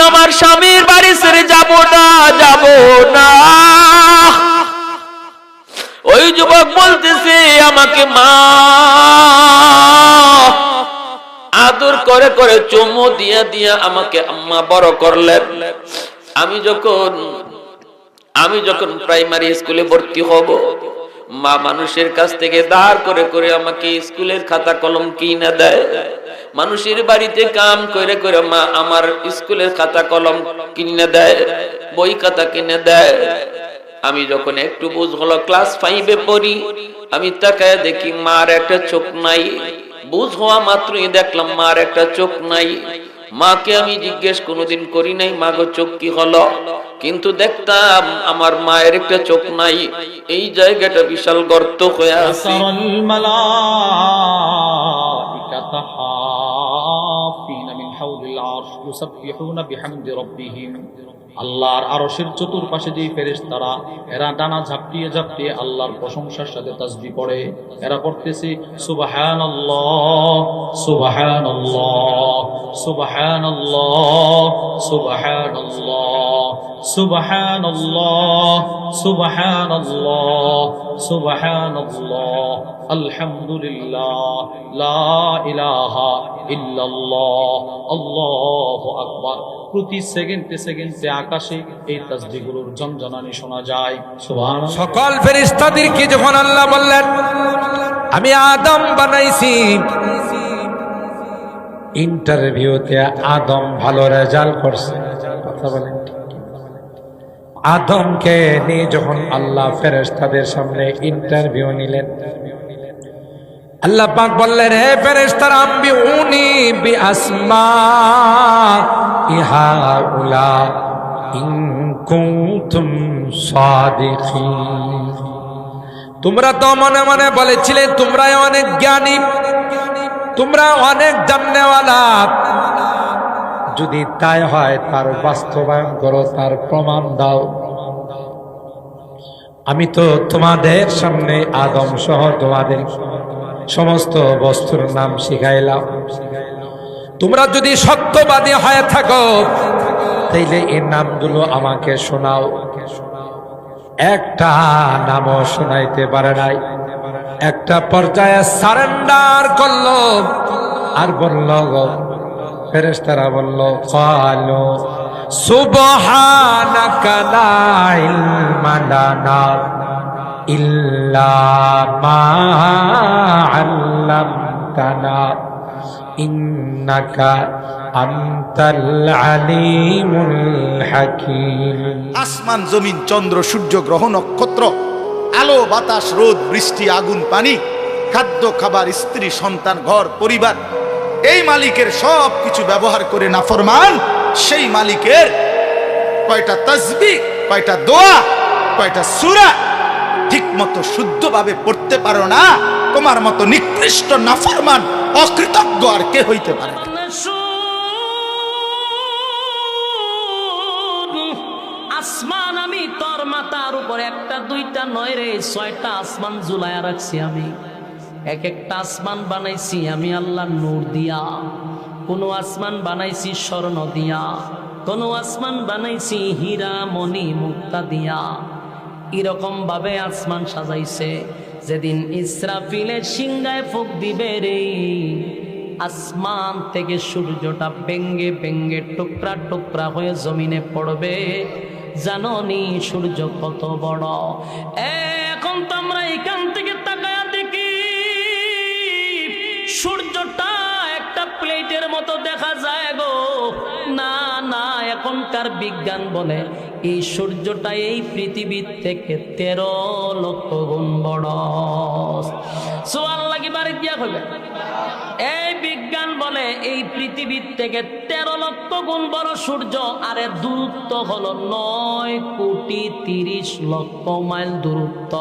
আমার স্বামীর বাড়ি ছেড়ে যাব না যাব না। ওই যুবক বলতেছে, আমাকে মা। আদর করে করে চুমু দিয়া দিয়া আমাকে আম্মা বড় করলেন। আমি যখন আমি যখন প্রাইমারি স্কুলে ভর্তি হব মা মানুষের কাছ থেকে দাঁড় করে করে আমাকে স্কুলের খাতা কলম কিনে দেয়। মানুষের বাড়িতে কাম করে করে মা আমার স্কুলের খাতা কলম কিনে দেয়, বই খাতা কিনে দেয়। আমি যখন একটু বুঝ হলো ক্লাস ফাইভে পড়ি, আমি তাকায় দেখি মার একটা চোখ নাই। বুঝ হওয়া মাত্রই দেখলাম মার একটা চোখ নাই। মাকে আমি জিজ্ঞেস কোনোদিন করি নাই মা গো চোখ কি হলো? কিন্তু দেখতাম আমার মায়ের একটা চোখ নাই। এই জায়গাটা বিশাল গর্ত হয়ে আছে। হাউলিল আরশ ইউসাব্বিহুনা বিহামদি রব্বিহিম। আল্লাহর আরশের চতুর্পাশে যেই ফেরেশতারা, এরা ডানা ঝাপটিয়ে ঝাপটিয়ে আল্লাহর প্রশংসার সাথে তাসবি পড়ে। এরা পড়তেছে, সুবহানাল্লাহ সুবহানাল্লাহ সুবহানাল্লাহ সুবহানাল্লাহ। প্রতি সেকেন্ডে সেকেন্ডে আকাশে এই তাসবিহগুলোর জনজনানি শোনা যায়। সকল ফেরিস্তাদেরকে যখন আল্লাহ বললেন, আমি আদম বানাইছি। ইন্টারভিউতে আদম ভালো রেজাল্ট করছে। কথা বলেন। আদমকে নিয়ে যখন আল্লাহ ফেরেস্তাদের সামনে ইন্টারভিউ নিলেন, আল্লাহ পাক বললেন, হে ফেরেস্তার আম্বি উনি বি আসমা ইহা উলা ইন কুনতুম সাদিকিন। তোমরা তো মনে মনে বলেছিলে তোমরা অনেক জ্ঞানী, তোমরা অনেক জাননেওয়ালা। যদি তাই হয়, তার বাস্তবায়ন করো, তার প্রমাণ দাও। আমি তো তোমাদের সামনে আদম সহ তোমাদের সমস্ত বস্তুর নাম শিখাইলাম। তোমরা যদি সত্যবাদী হয়ে থাকো, তাইলে এই নামগুলো আমাকে শোনাও। একটা নামও শোনাইতে পারে নাই। একটা পর্যায়ে সারেন্ডার করল আর বলল ফেরেস্তারা বলল, কালো সুবহানাকা ইল্লা ইন্নাকা আসমান, জমিন, চন্দ্র, সূর্য, গ্রহ, নক্ষত্র, আলো, বাতাস, রোদ, বৃষ্টি, আগুন, পানি, খাদ্য, খাবার, স্ত্রী, সন্তান, ঘর, পরিবার এই মালিকের সব কিছু ব্যবহার করে নাফরমান, সেই মালিকের কয়টা তসবি, কয়টা দোয়া, কয়টা সুরা ঠিক মতো শুদ্ধভাবে পড়তে পারো না, তোমার মতো নিকৃষ্ট নাফরমান অকৃতজ্ঞ আর কে হইতে পারে। আসমান আমি, তোর মাতার উপর একটা, দুইটা নয় রে ছয়টা আসমান জুলাইয়া রাখছি আমি এক একটা আসমান বানাইছি আমি আল্লাহ নূর দিয়া। কোনো আসমান বানাইছি স্বর্ণ দিয়া। কোনো আসমান বানাইছি হীরা, মণি, মুক্তা দিয়া। এরকম ভাবে আসমান সাজাইছে। যেদিন ইসরাফিলের সিংগায় ফুক দিবে রে, আসমান থেকে সূর্যটা ব্যঙ্গে ব্যঙ্গে টুকরা টুকরা হয়ে জমিনে পড়বে। জাননি সূর্য কত বড়। এখন তো আমরা এখান থেকে মতো দেখা যায় গো। না না, এখনকার বিজ্ঞান বলে এই সূর্যটা এই পৃথিবীর থেকে তেরো লক্ষ গুণ বড়। সোয়াল লাগি বাড়ি দিয়া হবে এই বিজ্ঞান বলে এই পৃথিবীর থেকে তেরো লক্ষ গুণ বড় সূর্য, আর দূরত্ব হলো নয় কোটি তিরিশ লক্ষ মাইল দূরত্ব।